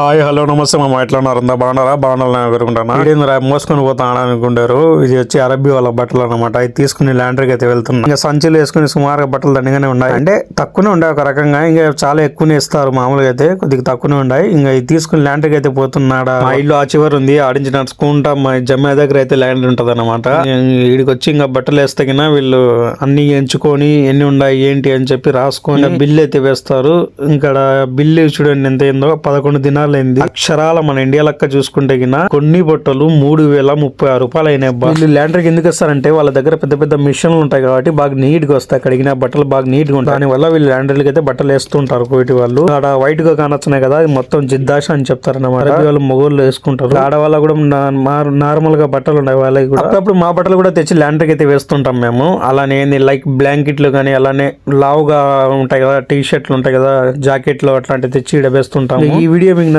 Hi hello నమస్తే. మా ఎట్లా ఉన్నారు? బాగున్నారా? బాగున్నారా? అనుకుంటున్నా ఇదేంద్ర మోసుకొని పోతాను అనుకుంటారు. ఇది వచ్చి అరబ్బీ వాళ్ళ బట్టలు అనమాట ఇది తీసుకుని ల్యాండర్కి అయితే వెళ్తున్నా. ఇంకా సంచులు వేసుకుని సుమారుగా బట్టలు దండిగానే ఉన్నాయి. అంటే తక్కువనే ఉండే ఒక రకంగా. ఇంకా చాలా ఎక్కువనే ఇస్తారు మామూలుగా అయితే. కొద్దిగా తక్కువనే ఉన్నాయి ఇంకా ఇది తీసుకుని ల్యాండర్కి అయితే పోతున్నాడా? మా ఇల్లు ఆ చివరి ఉంది. ఆడించి నడుచుకుంటా మా జమ్మే దగ్గర అయితే ల్యాండర్ ఉంటుంది అనమాట వీడికి వచ్చి ఇంకా బట్టలు వేస్తే వీళ్ళు అన్ని ఎంచుకొని ఎన్ని ఉన్నాయి ఏంటి అని చెప్పి రాసుకొని బిల్లు అయితే వేస్తారు. ఇంకా బిల్లు చూడండి ఎంత అయిందో. పదకొండు దినాలు అయింది అక్షరాల మన ఇండియా లెక్క చూసుకుంటే గిన కొన్ని బట్టలు మూడు వేల ముప్పై ఆరు రూపాయలు అయినాయి. వీళ్ళు ల్యాండర్కి ఎందుకు ఇస్తారంటే వాళ్ళ దగ్గర పెద్ద పెద్ద మిషన్లు ఉంటాయి కాబట్టి బాగా నీట్గా వస్తాయి కడిగిన బట్టలు బాగా నీట్గా ఉంటాయి. దానివల్ల వీళ్ళు ల్యాండర్లకి అయితే బట్టలు వేస్తుంటారు కోటి వాళ్ళు. ఆడ వైట్గా కానొచ్చున్నాయి కదా మొత్తం జిద్దాష అని చెప్తారు అన్నమాట వాళ్ళు మొగోళ్ళు వేసుకుంటారు. ఆడవాళ్ళ కూడా నార్మల్గా బట్టలు ఉన్నాయి వాళ్ళకి కూడా. అప్పుడప్పుడు మా బట్టలు కూడా తెచ్చి ల్యాండర్కి అయితే వేస్తుంటాం మేము. అలానే లైక్ బ్లాంకెట్లు కానీ అలానే లావుగా ఉంటాయి కదా టీ షర్ట్లు ఉంటాయి కదా జాకెట్లు అట్లాంటివి తెచ్చి ఈడ వేస్తుంటాము. ఈ వీడియో మీకు